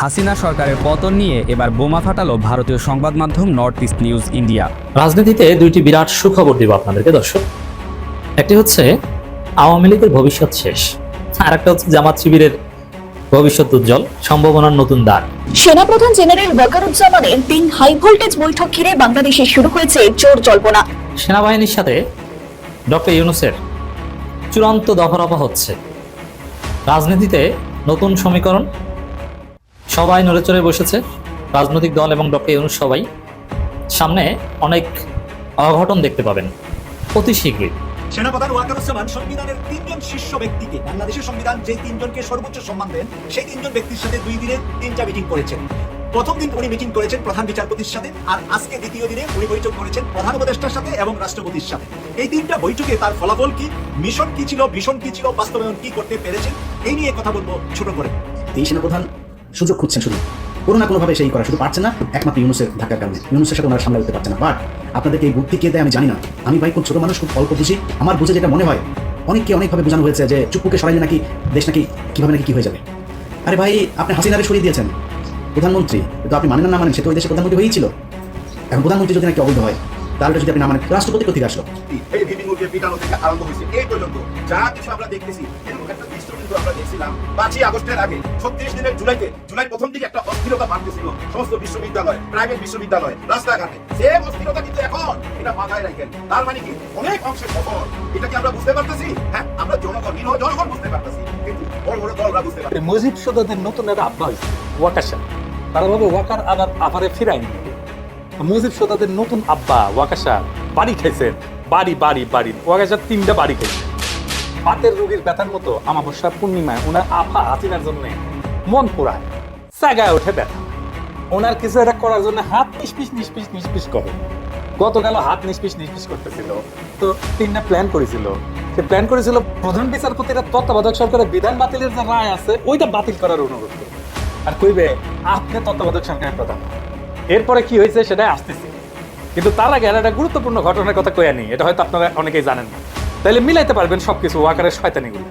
হাসিনা সরকারের পতন নিয়ে এবার বোমা ফাটালো ভারতীয় সংবাদ মাধ্যম নর্থ ইস্ট নিউজ ইন্ডিয়া। রাজনীতিতে দুইটি বিরাট সুখবর দিব আপনাদেরকে দর্শক। একটি হচ্ছে আওয়ামী লীগের ভবিষ্যৎ শেষ আর একটা হচ্ছে জামাত শিবিরের ভবিষ্যৎ উজ্জ্বল সম্ভাবনার নতুন দ্বার। সেনাপ্রধান জেনারেল ওয়াকারুজ্জামানের তিন হাই ভোল্টেজ বৈঠক ঘিরে বাংলাদেশে শুরু হয়েছে জোর জল্পনা। সেনাবাহিনীর সাথে ডক্টর ইউনুসের চূড়ান্ত দফারফা হচ্ছে। রাজনীতিতে নতুন সমীকরণ সবাই নড়ে চড়ে বসেছে। রাজনৈতিক দল এবং ডক্টর ইউনুস সবাই। সামনে অনেক অঘটন দেখতে পাবেন। অতি শীঘ্রই। সেনাপ্রধান ওয়াকারুজ্জামান সংবিধানের তিনজন শীর্ষ ব্যক্তিকে বাংলাদেশের সংবিধান যে তিনজনকে সর্বোচ্চ সম্মান দেন সেই তিনজন ব্যক্তির সাথে দুই দিনে তিনটা মিটিং করেছেন। প্রথম দিন উনি মিটিং করেছেন প্রধান বিচারপতির সাথে আর আজকে দ্বিতীয় দিনে উনি বৈঠক করেছেন প্রধান উপদেষ্টার সাথে এবং রাষ্ট্রপতির সাথে। এই তিনটা বৈঠকে তার ফলাফল কি মিশন কি ছিল ভীষণ কি ছিল বাস্তবায়ন কি করতে পেরেছেন এই নিয়ে কথা বলব ছোট করে। এই সেনাপ্রধান সুযোগ খুঁজছেন শুধু। কোনো না কোনোভাবে সেই করা শুধু পারছে না, একমাত্র ইউনুসের ধাক্কার কারণে। ইউনুসের সাথে ওনারা সামলা দিতে পারছে না। বাট আপনাদেরকে এই বুদ্ধি কে দেয় আমি জানি না। আমি ভাই খুব ছোট মানুষ, খুব অল্প বুঝি। আমার বুঝে যেটা মনে হয়, অনেককে অনেকভাবে বোঝানো হয়েছে যে চুপুকে সরাইলে নাকি দেশ নাকি কীভাবে নাকি কী হয়ে যাবে। আরে ভাই, আপনি হাসিনারে সরিয়ে দিয়েছেন। প্রধানমন্ত্রী তো আপনি মানেন না মানেন, সে তো ওই দেশের প্রধানমন্ত্রী হয়েই ছিল। এখন প্রধানমন্ত্রী যদি নাকি অবৈধ হয়, তাহলে যদি আপনি না মানেন, রাষ্ট্রপতি কোথেকে আসলো? এই পর্যন্ত যা কিছু আমরা দেখতেছি কিন্তু আমরা দেখছিলাম পাঁচই আগস্টের আগে ছত্রিশ দিনের জুলাইতে, জুলাই প্রথম দিকে একটা অস্থিরতা বাড়তেছিল। সমস্ত বিশ্ববিদ্যালয়, প্রাইভেট বিশ্ববিদ্যালয়, রাস্তাঘাটে। যে অস্থিরতা কিন্তু এখন এটা মাথায় রাখেন। তার মানে কি? অনেক অংশে সফল। এটা কি আমরা বুঝতে পারতেছি? হ্যাঁ আমরা জনগণ, নিরহ জনগণ বুঝতে পারতেছি। কিন্তু বড় বড় দলরা বুঝতে। মুজিব সদাদের নতুন একটা আব্বা ওয়াকাশা তারা ভাবে ওয়াকার আবার আবারে ফিরাই মুজিব সদাদের নতুন আব্বা ওয়াকাশা বাড়ি খাইছেন বাড়ি বাড়ি বাড়ি। ওয়াকাশা তিনটা বাড়ি খাইছে। হাতের রোগীর ব্যথার মতো আমাবস্যা পূর্ণিমায় ওনার আফা হাসিনার জন্য মন পোড়ায় জায়গায় ওঠে ব্যথা। ওনার কিছু একটা করার জন্য হাত নিষ্পিস নিষ্পিস নিষ্পিস করে। গতকাল হাত নিষ্পিস নিষ্পিস করতেছিল। তো তিনটা প্ল্যান করেছিল। সে প্ল্যান করেছিল প্রধান বিচারপতিরা তত্ত্বাবধায়ক সরকারের বিধান বাতিলের যে রায় আছে, ওইটা বাতিল করার অনুরোধ করবে আর কইবে, আপনি তত্ত্বাবধায়ক সরকারের প্রধান। এরপরে কি হয়েছে সেটাই আসতেছে। কিন্তু তার আগে একটা গুরুত্বপূর্ণ ঘটনার কথা কয়া নেই। এটা হয়তো আপনারা অনেকেই জানেন না। তাইলে মিলাইতে পারবেন সবকিছু ওয়াকারের শয়তানিগুলো।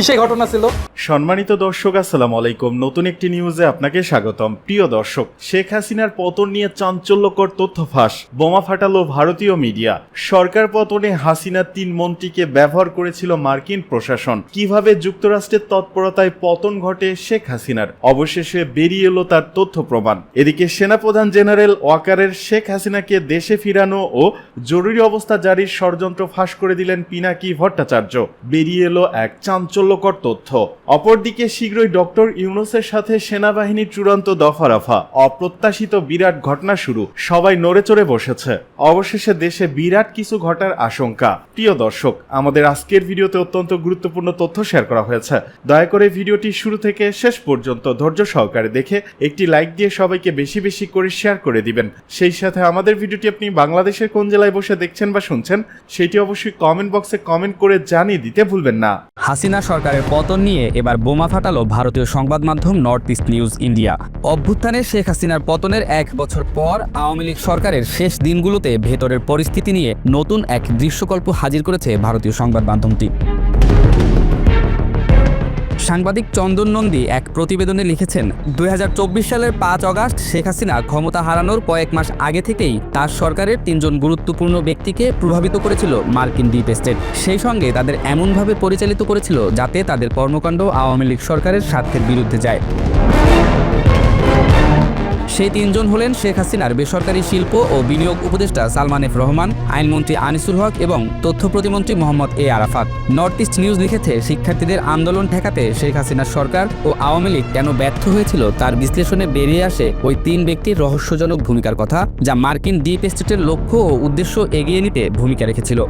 কি সেই ঘটনা ছিল? সম্মানিত দর্শক, আসসালামু আলাইকুম। নতুন একটি নিউজে আপনাকে স্বাগতম। প্রিয় দর্শক, শেখ হাসিনার পতন নিয়ে চাঞ্চল্যকর তথ্য ফাঁস, বোমা ফাটালো ভারতীয় মিডিয়া। সরকার পতনে হাসিনা তিন মন্ত্রীকে ব্যবহার করেছিল মার্কিন প্রশাসন। কীভাবে যুক্তরাষ্ট্রের তৎপরতায় পতন ঘটে শেখ হাসিনার? অবশেষে বেরিয়ে এলো তার তথ্য প্রমাণ। এদিকে সেনাপ্রধান জেনারেল ওয়াকারের শেখ হাসিনাকে দেশে ফিরানো ও জরুরি অবস্থা জারির ষড়যন্ত্র ফাঁস করে দিলেন পিনাকি ভট্টাচার্য। বেরিয়ে এলো এক চাঞ্চল্যকর তথ্য। অপরদিকে শীঘ্রই ডক্টর ইউনুসের সাথে সেনাবাহিনীর চূড়ান্ত দফারফা, অপ্রত্যাশিত বিরাট ঘটনা শুরু, সবাই নড়ে চড়ে বসেছে। অবশেষে দেশে বিরাট কিছু ঘটার আশঙ্কা। প্রিয় দর্শক, আমাদের আজকের ভিডিওতে অত্যন্ত গুরুত্বপূর্ণ তথ্য শেয়ার করা হয়েছে। দয়া করে ভিডিওটি শুরু থেকে শেষ পর্যন্ত ধৈর্য সহকারে দেখে একটি লাইক দিয়ে সবাইকে বেশি বেশি করে শেয়ার করে দিবেন। সেই সাথে আমাদের ভিডিওটি আপনি বাংলাদেশের কোন জেলায় বসে দেখছেন বা শুনছেন, সেটি অবশ্যই কমেন্ট বক্সে কমেন্ট করে জানিয়ে দিতে ভুলবেন না। হাসিনা সরকারের পতন নিয়ে এবার বোমা ফাটালো ভারতীয় সংবাদ মাধ্যম নর্থ ইস্ট নিউজ ইন্ডিয়া। অভ্যুত্থানে শেখ হাসিনার পতনের এক বছর পর আওয়ামী লীগ সরকারের শেষ দিনগুলোতে ভেতরের পরিস্থিতি নিয়ে নতুন এক দৃশ্যকল্প হাজির করেছে ভারতীয় সংবাদ মাধ্যমটি। সাংবাদিক চন্দন নন্দী এক প্রতিবেদনে লিখেছেন, দুই হাজার চব্বিশ সালের পাঁচ অগাস্ট শেখ হাসিনা ক্ষমতা হারানোর কয়েক মাস আগে থেকেই তার সরকারের তিনজন গুরুত্বপূর্ণ ব্যক্তিকে প্রভাবিত করেছিল মার্কিন ডিপ স্টেট সেই সঙ্গে তাদের এমনভাবে পরিচালিত করেছিল যাতে তাদের কর্মকাণ্ড আওয়ামী লীগ সরকারের স্বার্থের বিরুদ্ধে যায়। সেই তিনজন হলেন শেখ হাসিনার বেসরকারি শিল্প ও বিনিয়োগ উপদেষ্টা সালমান এফ রহমান, আইনমন্ত্রী আনিসুল হক এবং তথ্য প্রতিমন্ত্রী Mohammad A Arafat. North East News লিখেছে, শিক্ষার্থীদের আন্দোলন ঠেকাতে শেখ হাসিনার সরকার ও আওয়ামী লীগ কেন ব্যর্থ হয়েছিল তার বিশ্লেষণে বেরিয়ে আসে ওই তিন ব্যক্তির রহস্যজনক ভূমিকার কথা, যা মার্কিন ডিপ স্টেটের লক্ষ্য ও উদ্দেশ্য এগিয়ে নিতে ভূমিকা রেখেছিল।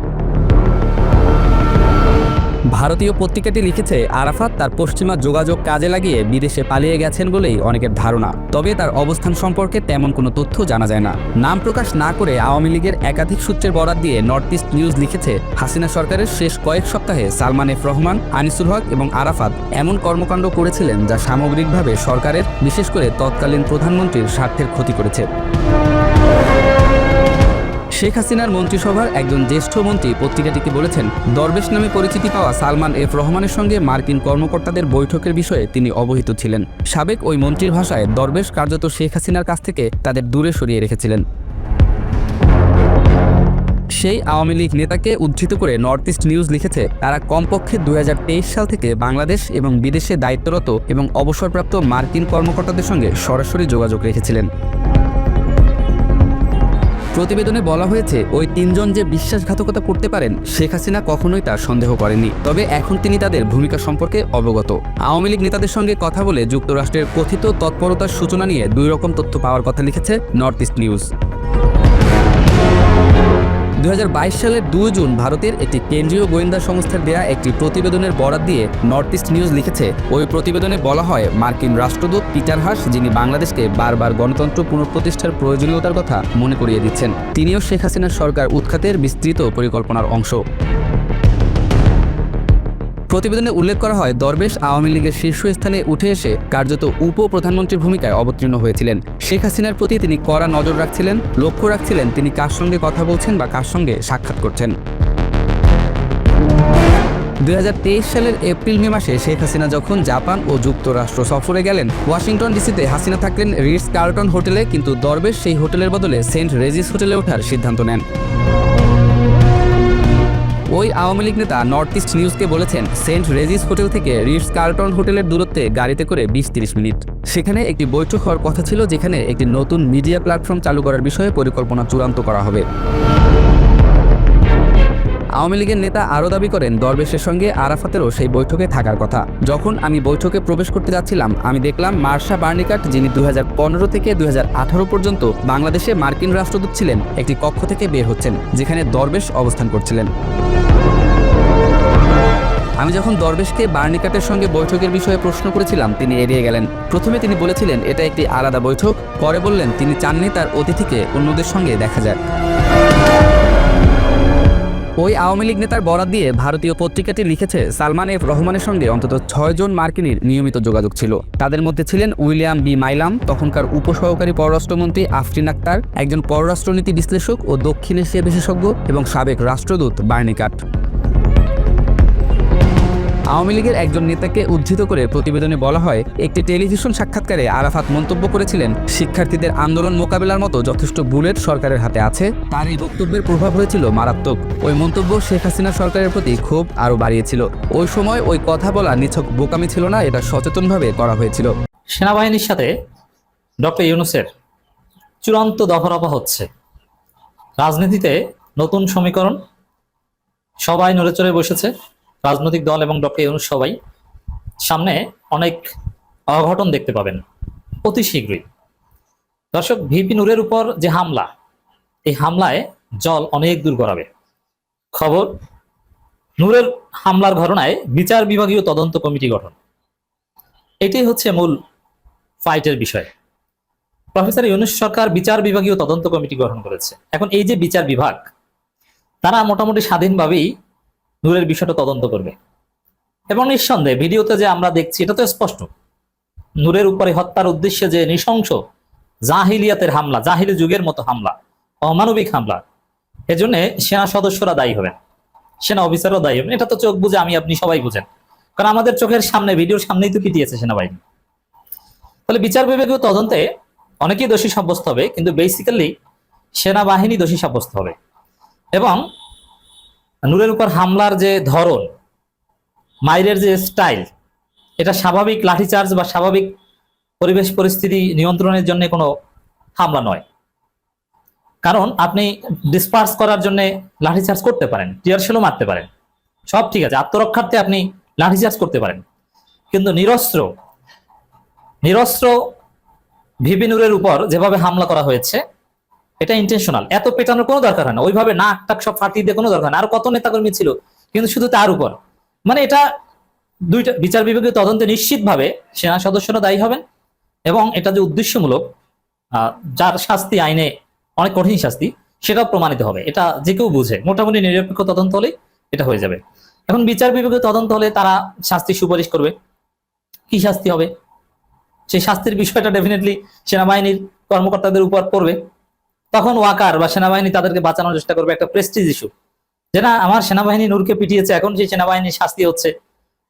ভারতীয় পত্রিকাটি লিখেছে, আরাফাত তার পশ্চিমা যোগাযোগ কাজে লাগিয়ে বিদেশে পালিয়ে গেছেন বলেই অনেকের ধারণা। তবে তার অবস্থান সম্পর্কে তেমন কোনো তথ্য জানা যায় না। নাম প্রকাশ না করে আওয়ামী লীগের একাধিক সূত্রের বরাত দিয়ে নর্থ ইস্ট নিউজ লিখেছে, হাসিনা সরকারের শেষ কয়েক সপ্তাহে সালমান এফ রহমান, আনিসুল হক এবং আরাফাত এমন কর্মকাণ্ড করেছিলেন যা সামগ্রিকভাবে সরকারের, বিশেষ করে তৎকালীন প্রধানমন্ত্রীর স্বার্থের ক্ষতি করেছে। শেখ হাসিনার মন্ত্রিসভার একজন জ্যেষ্ঠ মন্ত্রী পত্রিকাটিকে বলেছেন, দরবেশ নামে পরিচিতি পাওয়া সালমান এফ রহমানের সঙ্গে মার্কিন কর্মকর্তাদের বৈঠকের বিষয়ে তিনি অবহিত ছিলেন। সাবেক ওই মন্ত্রীর ভাষায় দরবেশ কার্যত শেখ হাসিনার কাছ থেকে তাদের দূরে সরিয়ে রেখেছিলেন। সেই আওয়ামী লীগ নেতাকে উদ্ধৃত করে নর্থ ইস্ট নিউজ লিখেছে, তারা কমপক্ষে দুই হাজার তেইশ সাল থেকে বাংলাদেশ এবং বিদেশে দায়িত্বরত এবং অবসরপ্রাপ্ত মার্কিন কর্মকর্তাদের সঙ্গে সরাসরি যোগাযোগ রেখেছিলেন। প্রতিবেদনে বলা হয়েছে, ওই তিনজন যে বিশ্বাসঘাতকতা করতে পারেন, শেখ হাসিনা কখনোই তার সন্দেহ করেনি তবে এখন তিনি তাদের ভূমিকা সম্পর্কে অবগত। আওয়ামী লীগ নেতাদের সঙ্গে কথা বলে যুক্তরাষ্ট্রের কথিত তৎপরতার সূচনা নিয়ে দুই রকম তথ্য পাওয়ার কথা লিখেছে নর্থ ইস্ট নিউজ। দু হাজার বাইশ সালের দুই জুন ভারতের একটি কেন্দ্রীয় গোয়েন্দা সংস্থার দেয়া একটি প্রতিবেদনের বরাত দিয়ে নর্থ ইস্ট নিউজ লিখেছে, ওই প্রতিবেদনে বলা হয়, মার্কিন রাষ্ট্রদূত পিটার হাস যিনি বাংলাদেশকে বারবার গণতন্ত্র পুনঃপ্রতিষ্ঠার প্রয়োজনীয়তার কথা মনে করিয়ে দিচ্ছেন, তিনিও শেখ হাসিনার সরকার উৎখাতের বিস্তৃত পরিকল্পনার অংশ। প্রতিবেদনে উল্লেখ করা হয়, দরবেশ আওয়ামী লীগের শীর্ষস্থানে উঠে এসে কার্যত উপ প্রধানমন্ত্রীর ভূমিকায় অবতীর্ণ হয়েছিলেন। শেখ হাসিনার প্রতি তিনি কড়া নজর রাখছিলেন, লক্ষ্য রাখছিলেন তিনি কার সঙ্গে কথা বলছেন বা কার সঙ্গে সাক্ষাৎ করছেন। দু হাজার তেইশ সালের এপ্রিল, মে মাসে শেখ হাসিনা যখন জাপান ও যুক্তরাষ্ট্র সফরে গেলেন, ওয়াশিংটন ডিসিতে হাসিনা থাকলেন রিটস কার্লটন হোটেলে, কিন্তু দরবেশ সেই হোটেলের বদলে সেন্ট রেজিস হোটেলে ওঠার সিদ্ধান্ত নেন। ওই আওয়ামী লীগ নেতা নর্থ ইস্ট নিউজকে বলেছেন সেন্ট রেজিস হোটেল থেকে রিটস কার্টন হোটেলের দূরত্বে গাড়িতে করে বিশ তিরিশ মিনিট। সেখানে একটি বৈঠক হওয়ার কথা ছিল, যেখানে একটি নতুন মিডিয়া প্ল্যাটফর্ম চালু করার বিষয়ে পরিকল্পনা চূড়ান্ত করা হবে। আওয়ামী লীগের নেতা আরও দাবি করেন, দরবেশের সঙ্গে আরাফাতেরও সেই বৈঠকে থাকার কথা। যখন আমি বৈঠকে প্রবেশ করতে যাচ্ছিলাম, আমি দেখলাম মার্শা বার্নিকাট, যিনি দু হাজার পনেরো থেকে দু হাজার আঠারো পর্যন্ত বাংলাদেশে মার্কিন রাষ্ট্রদূত ছিলেন, একটি কক্ষ থেকে বের হচ্ছেন, যেখানে দরবেশ অবস্থান করছিলেন। আমি যখন দরবেশকে বার্নিকাটের সঙ্গে বৈঠকের বিষয়ে প্রশ্ন করেছিলাম, তিনি এড়িয়ে গেলেন। প্রথমে তিনি বলেছিলেন, এটা একটি আলাদা বৈঠক। পরে বললেন, তিনি চাননি তার অতিথিকে অন্যদের সঙ্গে দেখা যাক। ওই আওয়ামী লীগ নেতার বরাত দিয়ে ভারতীয় পত্রিকাটি লিখেছে সালমান এফ রহমানের সঙ্গে অন্তত ছয়জন মার্কিনীর নিয়মিত যোগাযোগ ছিল। তাদের মধ্যে ছিলেন উইলিয়াম বি মাইলাম, তখনকার উপসহকারী পররাষ্ট্রমন্ত্রী আফরিন আক্তার, একজন পররাষ্ট্রনীতি বিশ্লেষক ও দক্ষিণ এশিয়া বিশেষজ্ঞ এবং সাবেক রাষ্ট্রদূত বার্নিকাট। আওয়ামী লীগের একজন নেতাকে উদ্ধৃত করে প্রতিবেদনে বলা হয়, একটি টেলিভিশন সাক্ষাৎকারে আরাফাত মন্তব্য করেছিলেন, শিক্ষার্থীদের আন্দোলন মোকাবেলার মতো যথেষ্ট বুলেট সরকারের হাতে আছে, তার এই বক্তব্যের প্রভাব হয়েছিল মারাত্মক। ওই মন্তব্য শেখ হাসিনা সরকারের প্রতি ক্ষোভ আরও বাড়িয়েছিল। ওই সময় ওই কথা বলা নিছক বোকামি ছিল না, এটা সচেতনভাবে করা হয়েছিল। সেনাবাহিনীর সাথে ডক্টর ইউনুসের চূড়ান্ত দফারফা হচ্ছে। রাজনীতিতে নতুন সমীকরণ সবাই নড়ে চড়ে বসেছে। রাজনৈতিক দল এবং ডক্টর ইউনুস সবাই সামনে অনেক অঘটন দেখতে পাবেন, অতি শীঘ্রই। দর্শক, ভিপি নূরের উপর যে হামলা, এই হামলায় জল অনেক দূর গড়াবে। খবর, নূরের হামলার ঘটনায় বিচার বিভাগীয় তদন্ত কমিটি গঠন। এটাই হচ্ছে মূল ফাইটের বিষয়। প্রফেসর ইউনুস সরকার বিচার বিভাগীয় তদন্ত কমিটি গঠন করেছে। এখন এই যে বিচার বিভাগ, তারা মোটামুটি স্বাধীনভাবেই নূরের বিষয়টা তদন্ত করবে। এবং নিঃসন্দেহে ভিডিওতে যে আমরা দেখছি, এটা তো স্পষ্ট। নূরের উপরে হত্যার উদ্দেশ্যে যে নৃশংস জাহিলিয়াতের হামলা, জাহিলি যুগের মতো হামলা, অমানবিক হামলা, এজন্য সেনা সদস্যরা দায়ী হবেন, সেনা অফিসারও দায়ী হবেন। এটা তো চোখ বুঝে আমি, আপনি সবাই বুঝেন। কারণ আমাদের চোখের সামনে ভিডিওর সামনেই তো পিটিয়েছে সেনাবাহিনী। তাহলে বিচার বিভাগীয় তদন্তে অনেকেই দোষী সাব্যস্ত হবে, কিন্তু বেসিক্যালি সেনাবাহিনী দোষী সাব্যস্ত হবে। এবং নূরের উপর হামলার যে ধরন, মাইরের যে স্টাইল এটা স্বাভাবিক লাঠিচার্জ বা স্বাভাবিক পরিবেশ পরিস্থিতি নিয়ন্ত্রণের জন্য কোনো হামলা নয়। কারণ আপনি ডিসপার্স করার জন্য লাঠিচার্জ করতে পারেন, টিয়ার শেলও মারতে পারেন। সব ঠিক আছে, আত্মরক্ষার্থে আপনি লাঠিচার্জ করতে পারেন। কিন্তু নিরস্ত্র নিরস্ত্র ভিপি নূরের উপর যেভাবে হামলা করা হয়েছে এটা ইন্টেনশনাল এত পেটানোর কোনো দরকার হয় না। ওইভাবে নাক টাক সব ফাটিয়ে দিয়ে কোনো দরকার না। আর কত নেতাকর্মী ছিল, কিন্তু শুধু তার উপর। মানে এটা দুইটা, বিচার বিভাগীয় তদন্তে নিশ্চিতভাবে সেনা সদস্যরা দায়ী হবেন এবং এটা যে উদ্দেশ্যমূলক যার শাস্তি আইনে অনেক কঠিন শাস্তি, সেটাও প্রমাণিত হবে। এটা যে কেউ বুঝে। মোটামুটি নিরপেক্ষ তদন্ত হলেই এটা হয়ে যাবে। এখন বিচার বিভাগীয় তদন্ত হলে তারা শাস্তি সুপারিশ করবে। কি শাস্তি হবে? সেই শাস্তির বিষয়টা ডেফিনেটলি সেনাবাহিনীর কর্মকর্তাদের উপর পড়বে। তখন ওয়াকার বা সেনাবাহিনী তাদেরকে বাঁচানোর চেষ্টা করবে একটা প্রেস্টিজ ইস্যু যে না, আমার সেনাবাহিনী নূরকে পিটিয়েছে, এখন সেই সেনাবাহিনীর শাস্তি হচ্ছে।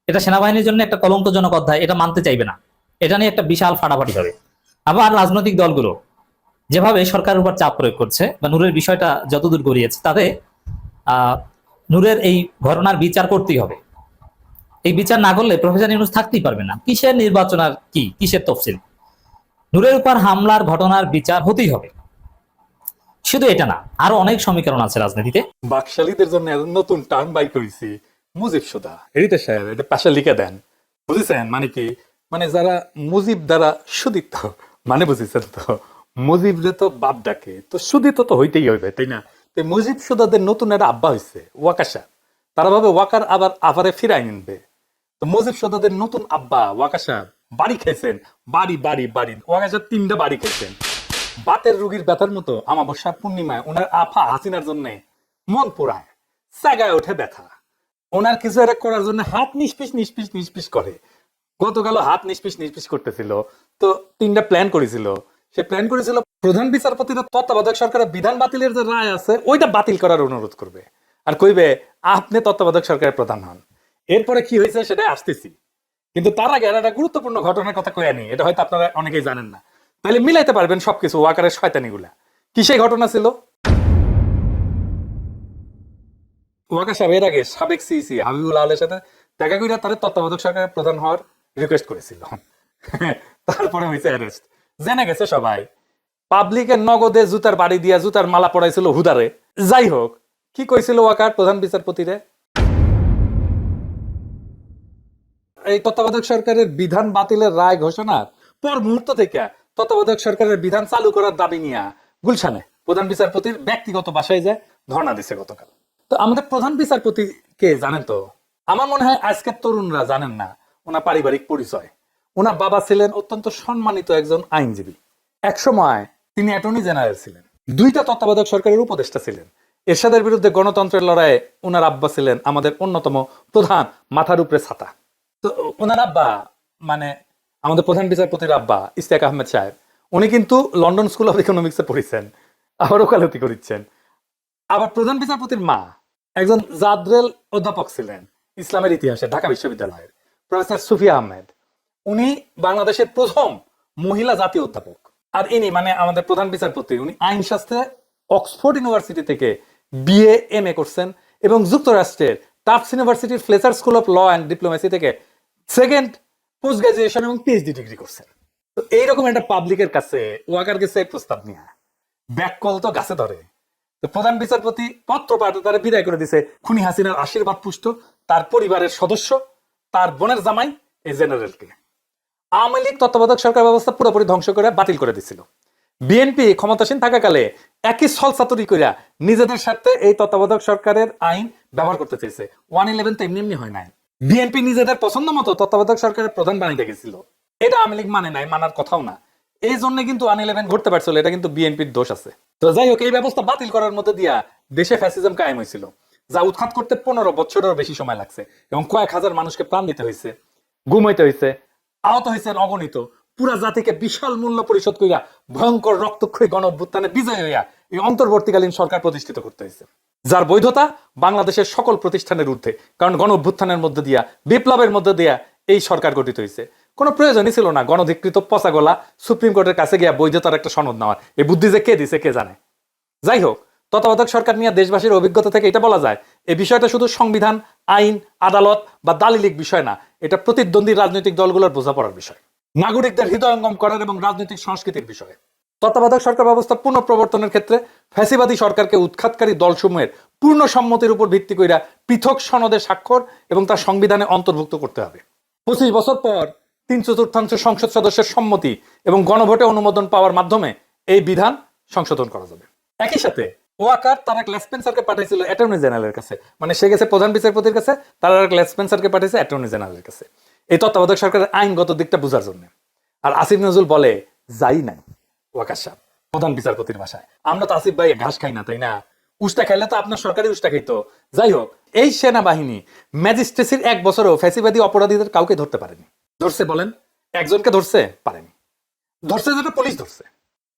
এটা সেনাবাহিনীর জন্য একটা কলঙ্কজনক অধ্যায়, এটা মানতে চাইবে না। এটা নিয়ে একটা বিশাল ফাটাফাটি হবে। আবার রাজনৈতিক দলগুলো যেভাবে সরকারের উপর চাপ প্রয়োগ করছে বা নূরের বিষয়টা যতদূর গড়িয়েছে, তাতে নূরের এই ঘটনার বিচার করতেই হবে। এই বিচার না করলে প্রফেসর ইউনুস থাকতেই পারবে না। কিসের নির্বাচন আর কি? কিসের তফসিল? নূরের উপর হামলার ঘটনার বিচার হতেই হবে। শুধু এটা না, আরও অনেক সমীকরণ আছে রাজনীতিতে। বাকশালীদের জন্য নতুন টার্ম বাই করেছি, মুজিব সুদা এরিতে সাহেব, এটা পাশে লিখে দেন। বুঝেছেন? মানে কি? মানে যারা মুজিব দ্বারা সুদিত মানে বুঝেছেন তো? মুজিব যে তো বাপ ডাকে, তো সুদিত তো হইতেই হইবে, তাই না? তো মুজিব সুদাদের নতুন একটা আব্বা হয়েছে ওয়াকাশা। তারা ভাবে ওয়াকার আবার আবারে ফিরাই নিনবে। তো মুজিব সুদাদের নতুন আব্বা, ওয়াকাশা, বাড়ি খেয়েছেন। বাড়ি বাড়ি বাড়ি। ওয়াকাশা তিনটা বাড়ি খেয়েছেন। বাতের রুগীর ব্যথার মতো আমাবস্যা পূর্ণিমায় ওনার আফা হাসিনার জন্য মন পোড়ায় জায়গায় ওঠে ব্যথা। ওনার কিছু একটা করার জন্য হাত নিষ্পিস নিষ্পিস নিষ্পিস করে। গতকাল হাত নিষ্পিস নিষ্পিস করতেছিল। তো তিনটা প্ল্যান করেছিল। সে প্ল্যান করেছিল প্রধান বিচারপতির তত্ত্বাবধায়ক সরকারের বিধান বাতিলের যে রায় আছে, ওইটা বাতিল করার অনুরোধ করবে। আর কইবে, আপনি তত্ত্বাবধায়ক সরকারের প্রধান হন। এরপরে কি হয়েছে সেটা আসতেছি। কিন্তু তার আগে একটা গুরুত্বপূর্ণ ঘটনার কথা কয়ে নি। এটা হয়তো আপনারা অনেকেই জানেন না। তাহলে মিলাইতে পারবেন সবকিছু, ওয়াকারের শয়তানিগুলা। কি সেই ঘটনা ছিল? ওয়াকা সাহেব এর আগে সাবেক সিসি হাবিবুল আলের সাথে দেখা কইরা তার তত্ত্বাবধায়ক সরকারের প্রধান হওয়ার রিকোয়েস্ট করেছিল। তারপরে হয়েছে অ্যারেস্ট জেনে গেছে সবাই পাবলিকের নগদে জুতার বাড়ি দিয়া জুতার মালা পড়াইছিল হুদারে। যাই হোক, কি কইছিল ওয়াকার, প্রধান বিচারপতিরে? এই তত্ত্বাবধায়ক সরকারের বিধান বাতিলের রায় ঘোষণার পর মুহূর্ত থেকে তত্ত্বাবধায়ক সরকারের বিধান চালু করার দাবি নিয়ে গুলশানে প্রধান বিচারপতির ব্যক্তিগত বাসায় যায় ধর্ণা দিছে গতকাল। তো আমাদের প্রধান বিচারপতি কে জানেন তো? আমার মনে হয় আজকের তরুণরা জানেন না। ওনার পারিবারিক পরিচয়। ওনার বাবা ছিলেন অত্যন্ত সম্মানিত একজন আইনজীবী। এক সময় তিনি অ্যাটর্নি জেনারেল ছিলেন। দুইটা তত্ত্বাবধায়ক সরকারের উপদেষ্টা ছিলেন। এরশাদের বিরুদ্ধে গণতন্ত্রের লড়াইয়ে ওনার আব্বা ছিলেন আমাদের অন্যতম প্রধান মাথার উপরে ছাতা। তো ওনার আব্বা মানে আমাদের প্রধান বিচারপতির আব্বা ইস্তিয়াক আহমেদ সাহেব। উনি কিন্তু লন্ডন স্কুল অফ ইকোনমিক্সে পড়েছেন। আবার ওকালতি করেছেন আবার প্রধান বিচারপতির মা, একজন জাদরেল অধ্যাপক ছিলেন, ইসলামের ইতিহাসে, ঢাকা বিশ্ববিদ্যালয়ের, প্রফেসর সুফিয়া আহমেদ। উনি বাংলাদেশের প্রথম মহিলা জাতীয় অধ্যাপক। আর ইনি মানে আমাদের প্রধান বিচারপতি, উনি আইন শাস্ত্রে অক্সফোর্ড ইউনিভার্সিটি থেকে বিএ এম এ করছেন এবং যুক্তরাষ্ট্রের টাফস ইউনিভার্সিটির Fletcher School of Law and Diplomacy থেকে সেকেন্ড পোস্ট গ্রাজুয়েশন এবং পিএইচডি ডিগ্রি করছেন তো এইরকম একটা পাবলিকের কাছে ওয়াকার গেছে প্রস্তাব নিয়ে ব্যাককল তো গাছে ধরে। তো প্রধান বিচারপতি পত্র পাঠে তারা বিদায় করে দিছে, খুনি হাসিনার আশীর্বাদ পুষ্ট, তার পরিবারের সদস্য, তার বোনের জামাই, এই জেনারেলকে। আওয়ামী লীগ তত্ত্বাবধায়ক সরকার ব্যবস্থা পুরোপুরি ধ্বংস করে, বাতিল করে দিছিল। বিএনপি ক্ষমতাসীন থাকাকালে একই ছলচাতুরি কইরা নিজেদের স্বার্থে এই তত্ত্বাবধায়ক সরকারের আইন ব্যবহার করতে চেয়েছে ওয়ান ইলেভেন তো এমনি এমনি হয় নাই। বিএনপি নিজেদের পছন্দ মতো তত্ত্বাবধায়ক সরকারের প্রধান বানিয়ে গেছিল। এটা আওয়ামী লীগ মানে নাই, মানার কথাও না। এই জন্য কিন্তু ওয়ান ইলেভেন ঘটতে পারছিল, এটা কিন্তু বিএনপির দোষ আছে। তো যাই হোক, এই ব্যবস্থা বাতিল করার মধ্যে দিয়া দেশে ফ্যাসিজম কায়েম হয়েছিল। যা উৎখাত করতে পনেরো বছরেরও বেশি সময় লাগছে এবং কয়েক হাজার মানুষকে প্রাণ দিতে হয়েছে গুম হইতে হয়েছে, আহত হয়েছেন অগণিত। পুরা জাতিকে বিশাল মূল্য পরিশোধ করিয়া ভয়ঙ্কর রক্তক্ষয়ী গণ অভ্যুত্থানে বিজয় হইয়া এই অন্তর্বর্তীকালীন সরকার প্রতিষ্ঠিত করতে হয়েছে। যার বৈধতা বাংলাদেশের সকল প্রতিষ্ঠানের ঊর্ধ্বে। কারণ গণ অভ্যুত্থানের মধ্যে দিয়া, বিপ্লবের মধ্যে দিয়া এই সরকার গঠিত হয়েছে কোনো প্রয়োজনই ছিল না গণধিকৃত পচা গলা সুপ্রিম কোর্টের কাছে গিয়া বৈধতার একটা সনদ নেওয়ার। এই বুদ্ধি যে কে দিছে, কে জানে? যাই হোক, তত্ত্বাবধায়ক সরকার নিয়ে দেশবাসীর অভিজ্ঞতা থেকে এটা বলা যায় এই বিষয়টা শুধু সংবিধান, আইন, আদালত বা দালিলিক বিষয় না, এটা প্রতিদ্বন্দ্বী রাজনৈতিক দলগুলোর বোঝাপড়ার বিষয়। নাগরিকদের হৃদয়ঙ্গম করার এবং রাজনৈতিক সংস্কৃতির বিষয়। তত্ত্বাবধায়ক সরকার ব্যবস্থা পুনঃপ্রবর্তনের ক্ষেত্রে ফ্যাসিবাদী সরকারকে উৎখাতকারী দলসমূহের পূর্ণ সম্মতির উপর ভিত্তি কইরা পৃথক সনদে স্বাক্ষর এবং তার সংবিধানে অন্তর্ভুক্ত করতে হবে। পঁচিশ বছর পর তিন চতুর্থাংশ সংসদ সদস্যের সম্মতি এবং গণভোটে অনুমোদন পাওয়ার মাধ্যমে এই বিধান সংশোধন করা যাবে। একই সাথে ওয়াকার তারা লেসপেন্সারকে পাঠাইছিল অ্যাটর্নি জেনারেলের কাছে। মানে সে গেছে প্রধান বিচারপতির কাছে, তারা লেসপেন্সারকে পাঠিয়েছে অ্যাটর্নি জেনারেলের কাছে। এই তত্ত্বাবধায়ক সরকারের আইনগত দিকটা বোঝার জন্য। আর আসিফ নজরুল বলে, যাই নাই। ওয়াকার সাহেব প্রধান বিচারপতির ভাষায় আমরা তো আসিফ ভাই ঘাস খাই না, তাই না? উষ্টা খাইলে তো আপনার সরকারি উষ্টা খাইতো। যাই হোক, এই সেনাবাহিনী ম্যাজিস্ট্রেসির এক বছরও ফ্যাসিবাদী অপরাধীদের কাউকে ধরতে পারেনি। ধরছে বলেন? একজনকে ধরছে? পারেনি। ধরছে যেটা পুলিশ ধরছে।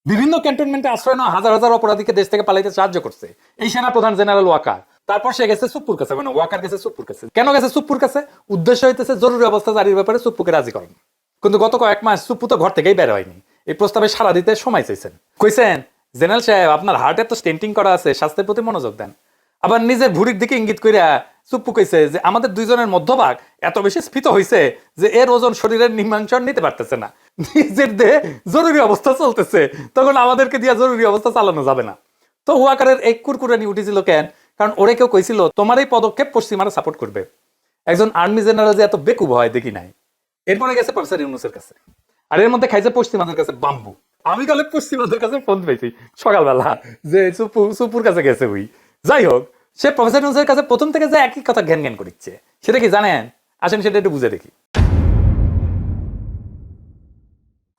বিভিন্ন ক্যান্টনমেন্টে আশ্রয় নেওয়া হাজার হাজার অপরাধীকে দেশ থেকে পালাইতে সাহায্য করছে। এই সেনা প্রধান জেনারেল ওয়াকার। তারপর সে গেছে সুপ্পুর কাছে। মানে ওয়াকার গেছে সুপ্পুর কাছে। কেন গেছে সুপ্পুর কাছে? উদ্দেশ্য হইতেছে জরুরি অবস্থা জারির ব্যাপারে সুপ্পুকে রাজি করেন। কিন্তু গত কয়েক মাস সুপ্পু তো ঘর থেকেই বের হয়নি। এই প্রস্তাবে সারা দিতে সময় চাইছেন। কইছেন, জেনারেল সাহেব, আপনার হার্টে তো স্টেন্টিং করা আছে, স্বাস্থ্যের প্রতি মনোযোগ দেন। আবার নিজের ভুড়ির দিকে ইঙ্গিত কইরা সুপ্পু কইছে যে, আমাদের দুইজনের মধ্যভাগ এত বেশি স্ফীত হইছে যে, এর ওজন শরীরের নিম্নাংশ নিতে পারতেছে না। নিজের দেহে জরুরি অবস্থা চলতেছে, তখন আমাদেরকে দিয়া জরুরি অবস্থা চালানো যাবে না। তো ওয়াকারের এই কুরকুরানি উঠেছিল কেন? কারণ ওরে কেউ কইছিল, তোমার এই পদক্ষেপ পশ্চিমারা সাপোর্ট করবে। একজন আর্মি জেনারেল যে এত বেকুব হয়, দেখি নাই। এরপরে গেছে প্রফেসর ইউনুসের কাছে। আর এর মধ্যে খাইছে পশ্চিমাদের কাছে বাম্বু। আমি কালে পশ্চিমাদের কাছে ফোন পেয়েছি সকালবেলা যে সুপু, সুপুর কাছে গেছে ওই যাই হোক, সে প্রফেসর ইউনুসের কাছে প্রথম থেকে যে একই কথা জ্ঞান জ্ঞান করিচ্ছে, সেটা কি জানেন? আসেন সেটা একটু বুঝে দেখি।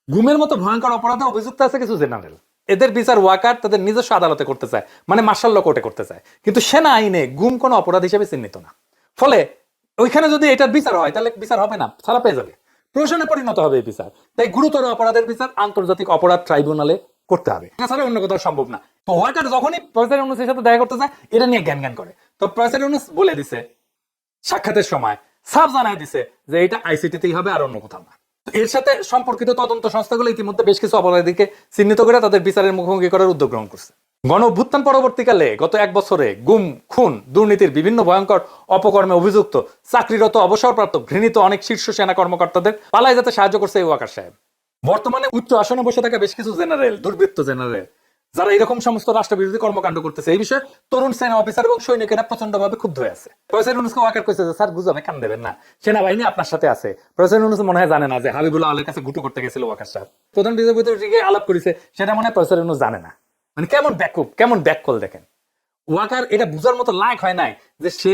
গুমের মতো ভয়ঙ্কর অপরাধে অভিযুক্ত আছে কিছু জেনারেল এদের বিচার ওয়াকার তাদের নিজস্ব আদালতে করতে চায় মানে মার্শাল ল কোর্টে করতে চায়। কিন্তু সেনা আইনে গুম কোনো অপরাধ হিসেবে চিহ্নিত না। ফলে ওইখানে যদি এটার বিচার হয়, তাহলে বিচার হবে না ছাড়া পেয়ে যাবে। প্রশাসনে পরিণত হবে এই বিচার। তাই গুরুতর অপরাধের বিচার আন্তর্জাতিক অপরাধ ট্রাইব্যুনালে করতে হবে। এছাড়া অন্য কোথাও সম্ভব না। তো ওয়াকার যখনই প্রফেসর ইউনুসের সাথে দেখা করতে চায়, এটা নিয়ে জ্ঞান জ্ঞান করে। তো প্রফেসর ইউনুস বলে দিছে, সাক্ষাতের সময়, সাফ জানায় দিছে যে এটা আইসিটিতেই হবে আর অন্য কোথাও না। এর সাথে সম্পর্কিত তদন্ত সংস্থাগুলো ইতিমধ্যে বেশ কিছু অপরাধীকে চিহ্নিত করে তাদের বিচারের মুখোমুখি করার উদ্যোগ গ্রহণ করছে। গণ অভ্যুত্থান পরবর্তীকালে গত এক বছরে গুম, খুন, দুর্নীতির বিভিন্ন ভয়ঙ্কর অপকর্মে অভিযুক্ত চাকরিরত অবসরপ্রাপ্ত ঘৃণিত অনেক শীর্ষ সেনা কর্মকর্তাদের পালায় যেতে সাহায্য করছে এই ওয়াকার সাহেব। বর্তমানে উচ্চ আসনে বসে থাকা বেশ কিছু জেনারেল, দুর্বৃত্ত জেনারেল, যারা এরকম সমস্ত রাষ্ট্রবিরোধী কর্মকাণ্ড করতেছে, এই বিষয়ে তরুণ সেনা অফিসার এবং সৈনিকেরা প্রচণ্ড ভাবে ক্ষুব্ধ হয়ে আছে। প্রফেসর ইউনুসকে ওয়াকার কইছে যে, স্যার গুজবে কান দেবেন না। সেনাবাহিনী আপনার সাথে আছে। প্রফেসর ইউনুস মনে হয় জানে না যে, হাবিবুল্লাহ আলের কাছে গুটু করতে গেছিল ওয়াকার সাহেব। প্রধান বিচারপতি আলাপ করেছে, সেটা মনে হয় প্রফেসর ইউনুস জানে না। মানে কেমন ব্যাকুপ কেমন ব্যাককল দেখেন। ওয়াকার এটা বুঝার মতো লায়ক হয় নাই যে সে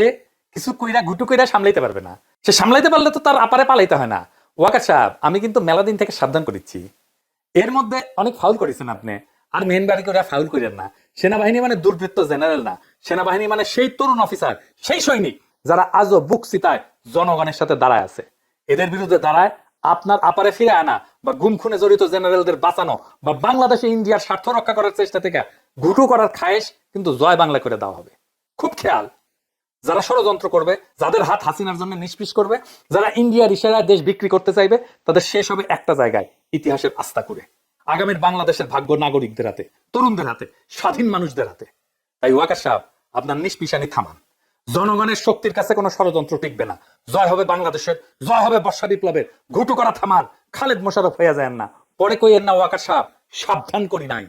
কিছু কইরা ঘুটু কইরা সামলাইতে পারবে না। সে সামলাইতে পারলে তো তার আপারে পালাইতে হয় না। ওয়াকার সাহেব, আমি কিন্তু মেলা দিন থেকে সাবধান করেছি এর মধ্যে অনেক ফাউল করেছেন আপনি। আর মেন বাড়ি করে ফাউল করেন না। সেনাবাহিনী মানে দুর্বৃত্ত জেনারেল না। সেনাবাহিনী মানে সেই তরুণ অফিসার, সেই সৈনিক যারা আজও বুক চিতায় জনগণের সাথে দাঁড়ায় আছে। এদের বিরুদ্ধে দাঁড়ায় আপনার আপারে ফিরে আনা বা গুম খুনে জড়িত জেনারেলদের বাঁচানো বা বাংলাদেশে ইন্ডিয়ার স্বার্থ রক্ষা করার চেষ্টা থেকে ঘুটু করার খায়েশ কিন্তু জয় বাংলা করে দেওয়া হবে। খুব খেয়াল। যারা ষড়যন্ত্র করবে, যাদের হাত হাসিনার জন্য নিষ্পিস করবে, যারা ইন্ডিয়ার ইশারায় দেশ বিক্রি করতে চাইবে, তাদের শেষ হবে একটা জায়গায়, ইতিহাসের আস্থা করে। আগামীর বাংলাদেশের ভাগ্য নাগরিকদের হাতে, তরুণদের হাতে, স্বাধীন মানুষদের হাতে। তাই ওয়াকার সাহেব, আপনার নিষ্পিসানি থামান। জনগণের শক্তির কাছে কোনো ষড়যন্ত্র টিকবে না। জয় হবে বাংলাদেশের, জয় হবে বর্ষা বিপ্লবের। ঘুটু করা থামান খালেদ মোশারফ হইয়া যায় না। পরে কই এর না ওয়াকা সাহ সাবধান করি নাই।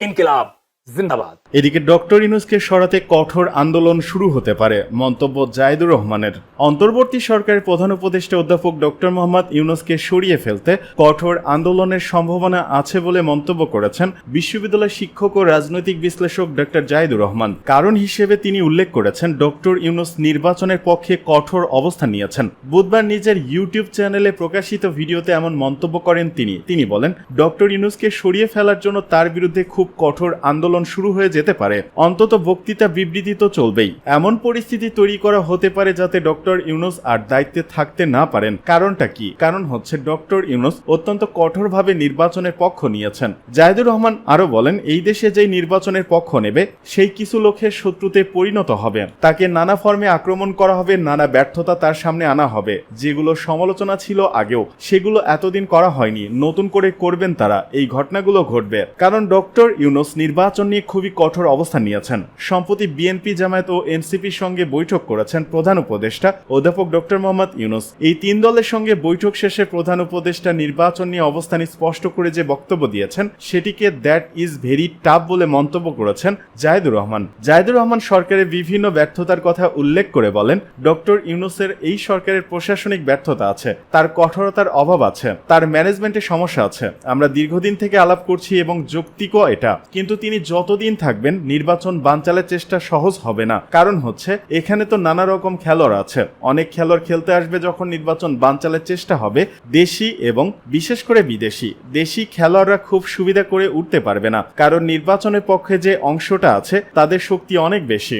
ইনকিলাব, জিন্দাবাদ। এদিকে ডক্টর ইনুসকে সরাতে কঠোর আন্দোলন শুরু হতে পারে, মন্তব্য জাহিদুর রহমানের। অন্তর্বর্তী সরকারের প্রধান উপদেষ্টা অধ্যাপক ডক্টর মোহাম্মদ ইউনুসকে সরিয়ে ফেলতে কঠোর আন্দোলনের সম্ভাবনা আছে বলে মন্তব্য করেছেন বিশ্ববিদ্যালয় শিক্ষক ও রাজনৈতিক বিশ্লেষক ডক্টর জাহিদুর রহমান। কারণ হিসেবে তিনি উল্লেখ করেছেন, ডক্টর ইউনুস নির্বাচনের পক্ষে কঠোর অবস্থান নিয়েছেন। বুধবার নিজের ইউটিউব চ্যানেলে প্রকাশিত ভিডিওতে এমন মন্তব্য করেন তিনি। তিনি বলেন, ডক্টর ইউনুসকে সরিয়ে ফেলার জন্য তার বিরুদ্ধে খুব কঠোর আন্দোলন শুরু হয়ে যেতে পারে। অন্তত বক্তৃতা বিবৃতি তো চলবেই। এমন পরিস্থিতি তৈরি করা হতে পারে যাতে ডক্টর ইউনুস আর দায়িত্বে থাকতে না পারেন। কারণটা কি? কারণ হচ্ছে ডক্টর ইউনুস অত্যন্ত কঠোরভাবে নির্বাচনের পক্ষ নিয়েছেন। জাহিদুর রহমান আরও বলেন, এই দেশে যেই নির্বাচনের পক্ষ নেবে, সেই কিছু লোকের শত্রুতে পরিণত হবে। তাকে নানা ফর্মে আক্রমণ করা হবে, নানা ব্যর্থতা তার সামনে আনা হবে। যেগুলো সমালোচনা ছিল আগেও, সেগুলো এতদিন করা হয়নি। নতুন করে করবেন তারা। এই ঘটনাগুলো ঘটবে। কারণ ডক্টর ইউনুস নির্বাচন নিয়ে খুবই কঠোর অবস্থান নিয়েছেন। সম্প্রতি বিএনপি জামায়াত ও এনসিপির সঙ্গে বৈঠক করেছেন প্রধান উপদেষ্টা অধ্যাপক ডক্টর মোহাম্মদ ইউনুস। এই তিন দলের সঙ্গে বৈঠক শেষে প্রধান উপদেষ্টা নির্বাচন নিয়ে অবস্থান স্পষ্ট করে যে বক্তব্য দিয়েছেন, সেটিকে দ্যাট ইজ ভেরি টাফ বলে মন্তব্য করেছেন জাহিদুর রহমান। জাহিদুর রহমান সরকারের বিভিন্ন ব্যর্থতার কথা উল্লেখ করে বলেন, ডক্টর ইউনুসের এই সরকারের প্রশাসনিক ব্যর্থতা আছে, তার কঠোরতার অভাব আছে, তার ম্যানেজমেন্টে সমস্যা আছে, আমরা দীর্ঘদিন থেকে আলাপ করছি এবং যৌক্তিকও এটা। কিন্তু তিনি যতদিন থাকবেন, নির্বাচন বানচালের চেষ্টা সহজ হবে না। কারণ হচ্ছে, এখানে তো নানা রকম খেলোয়াড় আছে অনেক খেলোয়াড় খেলতে আসবে যখন নির্বাচন বানচালের চেষ্টা হবে, দেশি এবং বিশেষ করে বিদেশি। দেশি খেলোয়াড়রা খুব সুবিধা করে উঠতে পারবে না, কারণ নির্বাচনের পক্ষে যে অংশটা আছে, তাদের শক্তি অনেক বেশি।